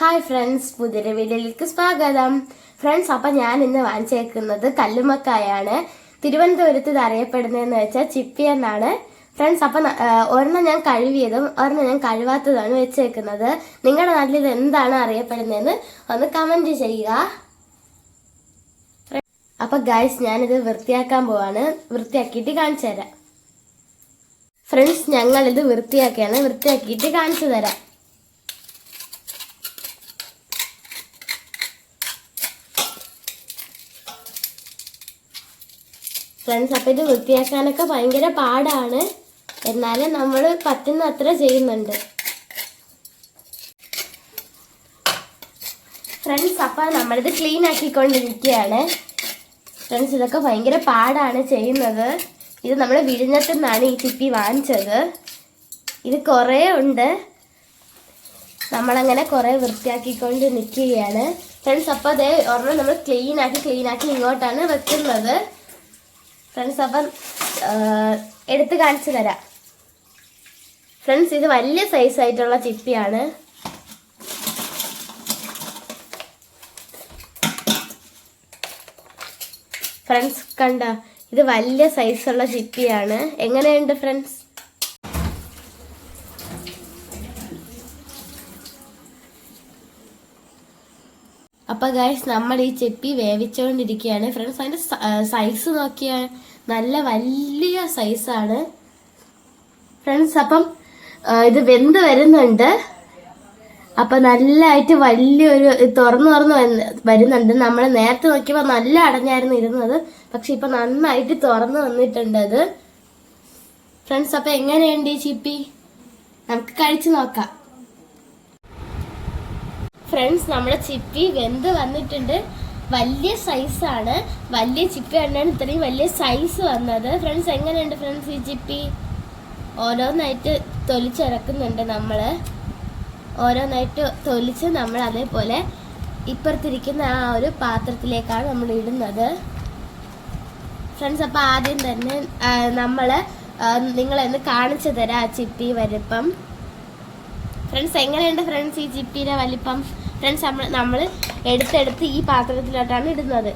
Hi friends പുതിയൊരു വീഡിയോയിലേക്ക് സ്വാഗതം. ഫ്രണ്ട്സ് അപ്പം ഞാൻ ഇന്ന് വാങ്ങിച്ചേക്കുന്നത് കല്ലുമക്കായാണ് തിരുവനന്തപുരത്ത് ഇത് അറിയപ്പെടുന്നതെന്ന് വെച്ചാൽ ചിപ്പി എന്നാണ്. ഫ്രണ്ട്സ് അപ്പം ഒരെണ്ണം ഞാൻ കഴുകിയതും ഒരെണ്ണം ഞാൻ കഴിവാത്തതാണ് വെച്ചേക്കുന്നത്. നിങ്ങളുടെ നാട്ടിൽ ഇത് എന്താണ് അറിയപ്പെടുന്നതെന്ന് ഒന്ന് കമന്റ് ചെയ്യുക. അപ്പൊ ഗൈസ് ഞാനിത് വൃത്തിയാക്കാൻ പോവാണ്. വൃത്തിയാക്കിയിട്ട് കാണിച്ചു തരാം. ഫ്രണ്ട്സ് ഞങ്ങളിത് വൃത്തിയാക്കിയാണ്. വൃത്തിയാക്കിയിട്ട് കാണിച്ചു തരാം. ഫ്രണ്ട്സ് അപ്പം ഇത് വൃത്തിയാക്കാനൊക്കെ ഭയങ്കര പാടാണ്. എന്നാലും നമ്മൾ പറ്റുന്ന അത്ര ചെയ്യുന്നുണ്ട്. ഫ്രണ്ട്സ് അപ്പം നമ്മളിത് ക്ലീൻ ആക്കിക്കൊണ്ടിരിക്കുകയാണ്. ഫ്രണ്ട്സ് ഇതൊക്കെ ഭയങ്കര പാടാണ് ചെയ്യുന്നത്. ഇത് നമ്മൾ വിഴിഞ്ഞത്തു നിന്നാണ് ഈ ചിപ്പി വാങ്ങിച്ചത്. ഇത് കുറേ ഉണ്ട്. നമ്മളങ്ങനെ കുറേ വൃത്തിയാക്കിക്കൊണ്ട് നിൽക്കുകയാണ്. ഫ്രണ്ട്സ് അപ്പോൾ അതേ ഒരെണ്ണം നമ്മൾ ക്ലീൻ ആക്കി ക്ലീൻ ആക്കി ഇങ്ങോട്ടാണ് വെക്കുന്നത്. ഫ്രണ്ട്സ് അപ്പം എടുത്ത് കാണിച്ചു തരാം. ഫ്രണ്ട്സ് ഇത് വലിയ സൈസ് ആയിട്ടുള്ള ചിപ്പിയാണ്. ഫ്രണ്ട്സ് കണ്ട ഇത് വലിയ സൈസുള്ള ചിപ്പിയാണ്. എങ്ങനെയുണ്ട് ഫ്രണ്ട്സ് അപ്പൊ ഗൈസ് നമ്മൾ ഈ ചെപ്പി വേവിച്ചുകൊണ്ടിരിക്കുകയാണ് ഫ്രണ്ട്സ് അതിന്റെ സൈസ് നോക്കിയാൽ നല്ല വലിയ സൈസാണ് ഫ്രണ്ട്സ് അപ്പം ഇത് വെന്ത് വരുന്നുണ്ട്. അപ്പൊ നല്ലതായിട്ട് വലിയൊരു തുറന്നു തുറന്ന് വരുന്നുണ്ട്. നമ്മൾ നേരത്തെ നോക്കിയപ്പോൾ നല്ല അടഞ്ഞായിരുന്നു ഇരുന്നത്. പക്ഷെ ഇപ്പൊ നന്നായിട്ട് തുറന്നു വന്നിട്ടുണ്ട് അത്. ഫ്രണ്ട്സ് അപ്പൊ എങ്ങനെയുണ്ട് ഈ ചിപ്പി? നമുക്ക് കഴിച്ചു നോക്കാം. ഫ്രണ്ട്സ് നമ്മുടെ ചിപ്പി വെന്ത് വന്നിട്ടുണ്ട്. വലിയ സൈസാണ് വലിയ ചിപ്പി കണ്ടാണ് ഇത്രയും വലിയ സൈസ് വന്നത്. ഫ്രണ്ട്സ് എങ്ങനെയുണ്ട് ഫ്രണ്ട്സ് ഈ ചിപ്പി? ഓരോന്നായിട്ട് തൊലിച്ചിറക്കുന്നുണ്ട് നമ്മൾ ഓരോന്നായിട്ട് തൊലിച്ച് നമ്മൾ അതേപോലെ ഇപ്പുറത്തിരിക്കുന്ന ആ ഒരു പാത്രത്തിലേക്കാണ് നമ്മൾ ഇടുന്നത്. ഫ്രണ്ട്സ് അപ്പോൾ ആദ്യം തന്നെ നമ്മൾ നിങ്ങളെന്ന് കാണിച്ചു തരാം ആ ചിപ്പി വലുപ്പം. ഫ്രണ്ട്സ് എങ്ങനെയുണ്ട് ഫ്രണ്ട്സ് ഈ ചിപ്പിയുടെ വലിപ്പം? ഫ്രണ്ട്സ് നമ്മൾ നമ്മൾ എടുത്തെടുത്ത് ഈ പാത്രത്തിലോട്ടാണ് ഇടുന്നത്.